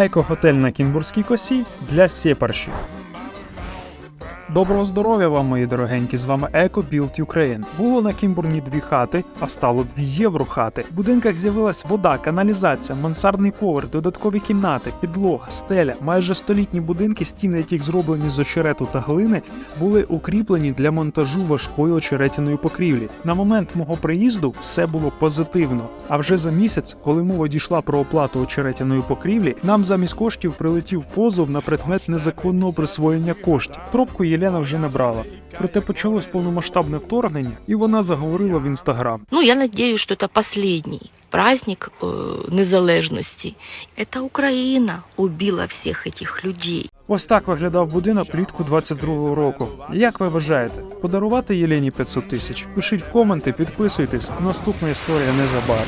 Еко-готель на Кінбурзькій косі для сєпаршів. Доброго здоров'я вам, мої дорогенькі! З вами Еко Build Ukraine. Було на Кімбурні дві хати, а стало дві євро хати. В будинках з'явилась вода, каналізація, мансардний поверх, додаткові кімнати, підлога, стеля. Майже столітні будинки, стіни яких зроблені з очерету та глини, були укріплені для монтажу важкої очеретяної покрівлі. На момент мого приїзду все було позитивно. А вже за місяць, коли мова дійшла про оплату очеретяної покрівлі, нам замість коштів прилетів позов на предмет незаконного присвоєння коштів. Трубку Єлена вже не брала. Проте почалось повномасштабне вторгнення, і вона заговорила в інстаграм. Ну, я надеюсь, что это последний праздник э, незалежности. Это Украина убила всех этих людей. Ось так виглядав будинок влітку 22-го року. Як ви вважаєте, подарувати Єлені 500 тисяч? Пишіть в коменти, підписуйтесь. Наступна історія незабаром.